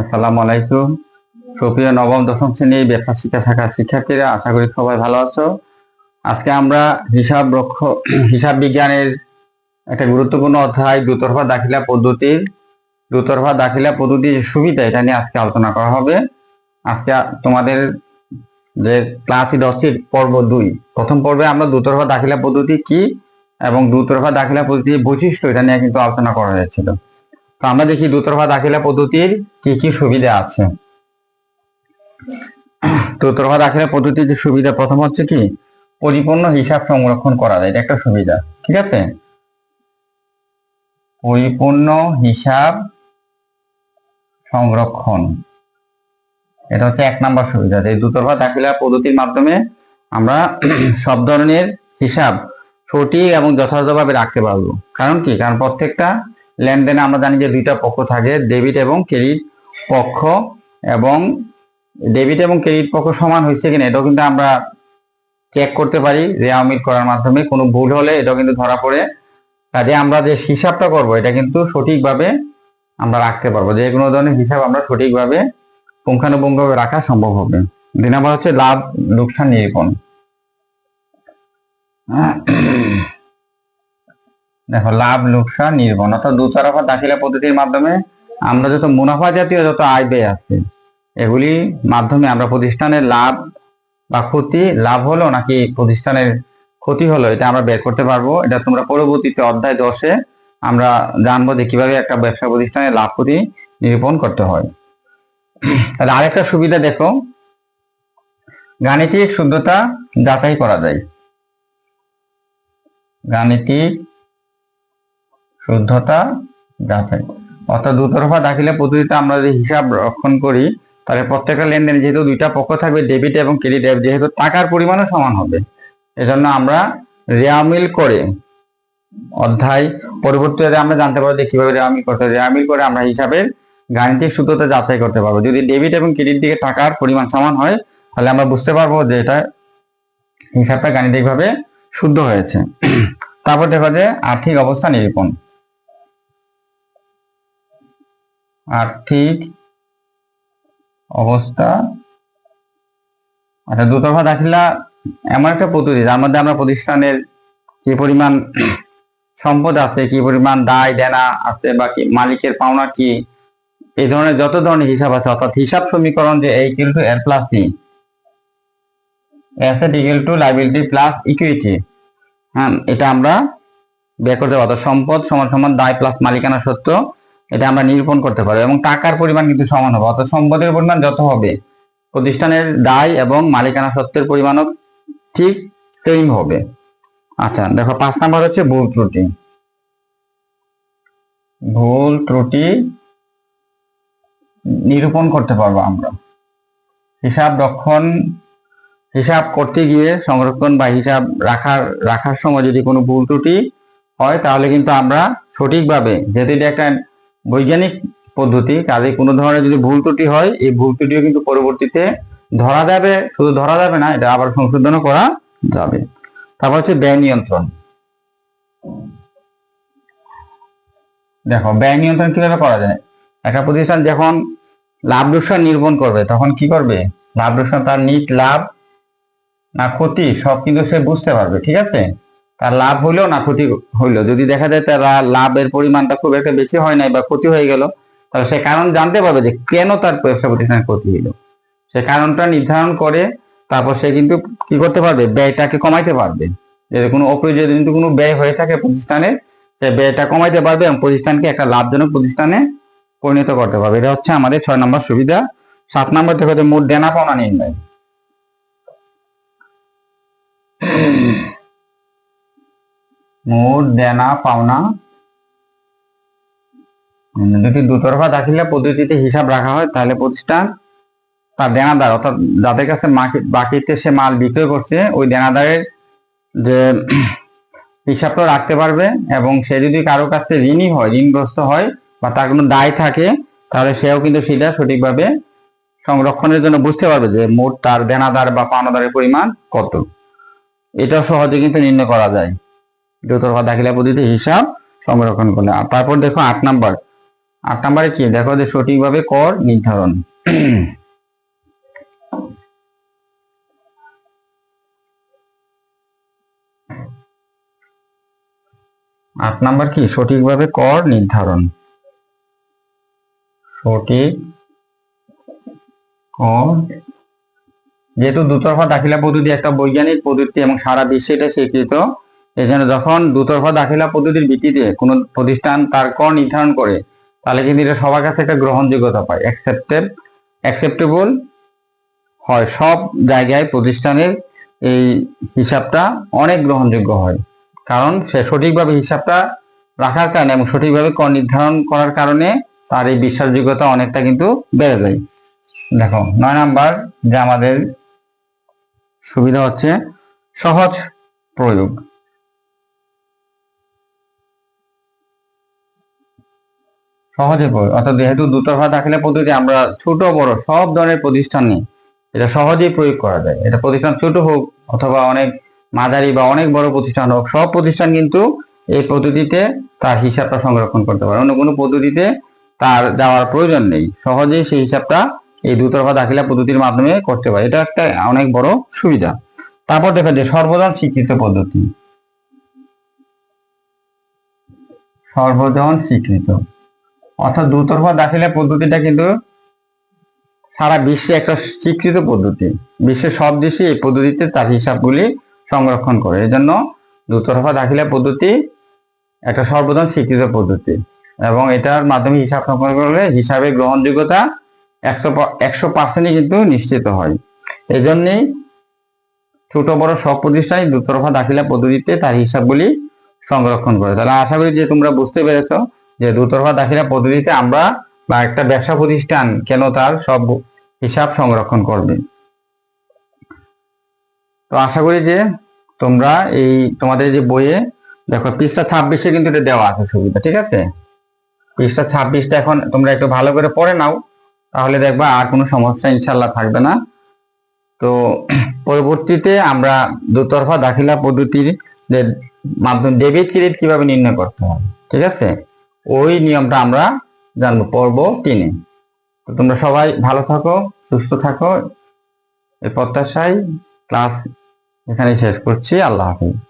আসসালামু আলাইকুম। সুপ্রিয় নবম, দশম শ্রেণির ব্যবসা শিক্ষা শাখার শিক্ষার্থীরা, আশা করি সবাই ভালো আছো। আজকে আমরা হিসাব রক্ষ, হিসাব বিজ্ঞানের একটা গুরুত্বপূর্ণ অধ্যায় দুতরফা দাখিলা পদ্ধতির দুতরফা দাখিলা পদ্ধতির যে সুবিধা, এটা নিয়ে আজকে আলোচনা করা হবে। আজকে তোমাদের যে ক্লাস দশের পর্ব দুই, প্রথম পর্বে আমরা দুতরফা দাখিলা পদ্ধতি কি এবং দুতরফা দাখিলা পদ্ধতির বৈশিষ্ট্য এটা নিয়ে কিন্তু আলোচনা করা হয়েছিল। তো আমরা দেখি দুতরফা দাখিলা পদ্ধতির কি কি সুবিধা আছে। দুতরফা দাখিলা পদ্ধতির যে সুবিধা, প্রথম হচ্ছে কি, পরিপূর্ণ হিসাব সংরক্ষণ করা যায় এটা একটা সুবিধা, ঠিক আছে? পরিপূর্ণ হিসাব সংরক্ষণ, এটা হচ্ছে এক নাম্বার সুবিধা এই দুতরফা দাখিলা পদ্ধতির মাধ্যমে আমরা সব ধরনের হিসাব সঠিক এবং যথাযথভাবে রাখতে পারব। কারণ কি? কারণ প্রত্যেকটা লেনদেনে আমরা জানি যে দুইটা পক্ষ থাকে, ডেবিট এবং ক্রেডিট পক্ষ। এবং ডেবিট এবং ক্রেডিট পক্ষ সমান হয়েছে কিনা, এটাও কিন্তু আমরা চেক করতে পারি রেয়ামিট করার মাধ্যমে। কোনো ভুল হলে এটাও কিন্তু ধরা পড়ে। কাজে আমরা যে হিসাবটা করব, এটা কিন্তু সঠিকভাবে আমরা রাখতে পারব। যে কোনো ধরনের হিসাব আমরা সঠিকভাবে পুঙ্খানুপুঙ্খভাবে রাখা সম্ভব হবে। দুই নম্বর হচ্ছে লাভ, লোকসান নিরূপণ। দেখো, লাভ, লোকসান নির্ভর অর্থাৎ দুতরফা দাখিলা পদ্ধতির মাধ্যমে আমরা যত মুনাফা জাতীয় যত আয় ব্যয় আছে, এগুলি মাধ্যমে আমরা প্রতিষ্ঠানের লাভ বা ক্ষতি, লাভ হলো নাকি প্রতিষ্ঠানের ক্ষতি হলো, এটা আমরা বের করতে পারব। এটা তোমরা পরবর্তীতে অধ্যায় দশে আমরা জানব যে কীভাবে একটা ব্যবসা প্রতিষ্ঠানের লাভ, ক্ষতি নিরূপণ করতে হয়। তাহলে আরেকটা সুবিধা দেখো, গাণিতিক শুদ্ধতা যাচাই করা যায়। গাণিতিক শুদ্ধতা যাচাই। অর্থাৎ দুতরফা দাখিলা পদ্ধতিতে আমরা যদি হিসাব রক্ষণ করি, তাহলে প্রত্যেকটা লেনদেনে যেহেতু দুইটা পক্ষ থাকবে ডেবিট এবং ক্রেডিট অ্যাপ যেহেতু টাকার পরিমাণও সমান হবে, এজন্য আমরা রেয়ামিল করে অধ্যায় পরবর্তীতে আমরা জানতে পারব যে কীভাবে রেয়ামিল করতে হবে। রেয়ামিল করে আমরা হিসাবের গাণিতিক শুদ্ধতা যাচাই করতে পারব। যদি ডেবিট এবং ক্রেডিট দিকে টাকার পরিমাণ সমান হয়, তাহলে আমরা বুঝতে পারব যে এটা হিসাবটা গাণিতিকভাবে শুদ্ধ হয়েছে। তারপর দেখো যে আর্থিক অবস্থা নিরূপণ। আর্থিক অবস্থা। আচ্ছা দুতরফা দাখিলা এমন একটা পদ্ধতি, যার মধ্যে আমরা প্রতিষ্ঠানের কি পরিমাণ সম্পদ আছে, কি পরিমাণ দায় দেনা আছে, বা কি মালিকের পাওনা কি, এই ধরনের যত ধরনের হিসাব আছে, অর্থাৎ হিসাব সমীকরণ যে এই ইকুয়াল টু এর plus C asset equal to liability plus equity হ্যাঁ এটা আমরা বের করতে অর্থাৎ সম্পদ সমান সমান দায় প্লাস মালিকানা সত্য এটা আমরা নিরূপণ করতে পারব এবং টাকার পরিমাণ কিন্তু সমান হবে। অর্থাৎ সম্পদের পরিমাণ যত হবে, প্রতিষ্ঠানের দায় এবং মালিকানা সত্ত্বের পরিমাণও ঠিক সেম হবে। আচ্ছা দেখো, পাঁচ নাম্বার হচ্ছে ভুল ত্রুটি। ভুল ত্রুটি নিরূপণ করতে পারব আমরা। হিসাব রক্ষণ, হিসাব করতে গিয়ে সংরক্ষণ বা হিসাব রাখার রাখার সময় যদি কোনো ভুল ত্রুটি হয়, তাহলে কিন্তু আমরা সঠিকভাবে, যেহেতু এটা একটা বৈজ্ঞানিক পদ্ধতি, কাজে কোনো ধরনের যদি ভুল ত্রুটি হয়, এই ভুল ত্রুটিও কিন্তু পরবর্তীতে ধরা যাবে। শুধু ধরা যাবে না, এটা আবার সংশোধনও করা যাবে। তারপর হচ্ছে ব্যয় নিয়ন্ত্রণ। দেখো, ব্যয় নিয়ন্ত্রণ কীভাবে করা যায়? একটা প্রতিষ্ঠান যখন লাভ লোকসান নির্মাণ করবে, তখন কি করবে? লাভ লোকসান, তার নিট লাভ না ক্ষতি, সব কিন্তু সে বুঝতে পারবে, ঠিক আছে? তার লাভ হইল না ক্ষতি হইল। যদি দেখা যায় তার লাভের পরিমাণটা খুব একটা বেশি হয় নাই বা ক্ষতি হয়ে গেল, তাহলে সে কারণ জানতে পারবে যে কেন তার ব্যবসা প্রতিষ্ঠানের ক্ষতি হইল। সে কারণটা নির্ধারণ করে, তারপর সে কিন্তু কি করতে পারবে? ব্যয়টাকে কমাইতে পারবে। যদি কোনো অপ্রয়োজনীয় কিন্তু কোনো ব্যয় হয়ে থাকে প্রতিষ্ঠানে, সে ব্যয়টা কমাইতে পারবে এবং প্রতিষ্ঠানকে একটা লাভজনক প্রতিষ্ঠানে পরিণত করতে পারবে। এটা হচ্ছে আমাদের ছয় নম্বর সুবিধা। সাত নম্বর থেকে মোট দেনা পাওনা নির্ণয়। মোট দেনা, পাওনা। যদি দুতরফা দাখিলা পদ্ধতিতে হিসাব রাখা হয়, তাহলে প্রতিষ্ঠান তার দেনাদার, অর্থাৎ যাদের কাছে বাকিতে সে মাল বিক্রয় করছে, ওই দেনাদারের যে হিসাবটা রাখতে পারবে এবং সে যদি কারও কাছে ঋণই হয়, ঋণগ্রস্ত হয় বা তার কোনো দায় থাকে, তাহলে সেও কিন্তু সেটা সঠিকভাবে সংরক্ষণের জন্য বুঝতে পারবে যে মোট তার দেনাদার বা পাওনাদারের পরিমাণ কত। এটা সহজে কিন্তু নির্ণয় করা যায়। দুতরফা দাখিলা পদ্ধতিতে হিসাব সংরক্ষণ করলে। আর তারপর দেখো আট নাম্বার। আট নম্বরে কি? দেখো যে সঠিকভাবে কর নির্ধারণ। আট নাম্বার কি? সঠিকভাবে কর নির্ধারণ। সঠিক কর। যেহেতু দুতরফা দাখিলা পদ্ধতি একটা বৈজ্ঞানিক পদ্ধতি এবং সারা বিশ্বে এটা স্বীকৃত জন্য যখন দুতরফা দাখিলা পদ্ধতির ভিত্তিতে কোনো প্রতিষ্ঠান তার কর নির্ধারণ করে, তাহলে কিন্তু এটা সবার কাছে একটা গ্রহণযোগ্যতা পায়। অ্যাকসেপ্টেড অ্যাকসেপ্টেবল হয়। সব জায়গায় প্রতিষ্ঠানের এই হিসাবটা অনেক গ্রহণযোগ্য হয়। কারণ সে সঠিকভাবে হিসাবটা রাখার কারণে এবং সঠিকভাবে কর নির্ধারণ করার কারণে তার এই বিশ্বাসযোগ্যতা অনেকটা কিন্তু বেড়ে যায়। দেখো, নয় নাম্বার যে আমাদের সুবিধা হচ্ছে সহজ প্রয়োগ। সহজে অর্থাৎ যেহেতু দুতরফা দাখিলা পদ্ধতি আমরা ছোট, বড় সব ধরনের প্রতিষ্ঠানে এটা সহজেই প্রয়োগ করা যায়। এটা প্রতিষ্ঠান ছোট হোক অথবা অনেক মাঝারি বা অনেক বড় প্রতিষ্ঠান হোক, সব প্রতিষ্ঠান কিন্তু এই পদ্ধতিতে তার হিসাবটা সংরক্ষণ করতে পারে। অন্য কোনো পদ্ধতিতে তার যাওয়ার প্রয়োজন নেই। সহজেই সেই হিসাবটা এই দুতরফা দাখিলা পদ্ধতির মাধ্যমে করতে পারে। এটা একটা অনেক বড় সুবিধা। তারপর দেখেন যে সর্বজন স্বীকৃত পদ্ধতি। সর্বজন স্বীকৃত। অর্থাৎ দুতরফা দাখিলা পদ্ধতিটা কিন্তু সারা বিশ্বে একটা স্বীকৃত পদ্ধতি। বিশ্বের সব দেশে এই পদ্ধতিতে তার হিসাবগুলি সংরক্ষণ করে। এই জন্য দুতরফা দাখিলা পদ্ধতি একটা সর্বজন স্বীকৃত পদ্ধতি। এবং এটার মাধ্যমে হিসাব সংরক্ষণ করলে হিসাবে গ্রহণযোগ্যতা একশো একশো পার্সেন্টই কিন্তু নিশ্চিত হয়। এই জন্যেই ছোট বড় সব প্রতিষ্ঠানই দুতরফা দাখিলা পদ্ধতিতে তার হিসাবগুলি সংরক্ষণ করে। তাহলে আশা করি যে তোমরা বুঝতে পেরেছ যে দুতরফা দাখিলা পদ্ধতিতে আমরা বা একটা ব্যবসা প্রতিষ্ঠান কেন তার সব হিসাব সংরক্ষণ করবে? তো আশা করি যে তোমরা এই তোমাদের যে বইয়ে দেখো পৃষ্ঠা ছাব্বিশে কিন্তু এটা দেওয়া আছে সুবিধা ঠিক আছে? পৃষ্ঠা ছাব্বিশটা এখন তোমরা একটু ভালো করে পড়ে নাও, তাহলে দেখবা আর কোনো সমস্যা ইনশাল্লাহ থাকবে না। তো পরবর্তীতে আমরা দুতরফা দাখিলা পদ্ধতির যে মাধ্যম ডেবিট ক্রেডিট কীভাবে নির্ণয় করতে হবে, ঠিক আছে? ওই নিয়মটা আমরা জানব পর্ব তিনে। তো তোমরা সবাই ভালো থাকো, সুস্থ থাকো। এই প্রত্যাশায় ক্লাস এখানেই শেষ করছি। আল্লাহ হাফিজ।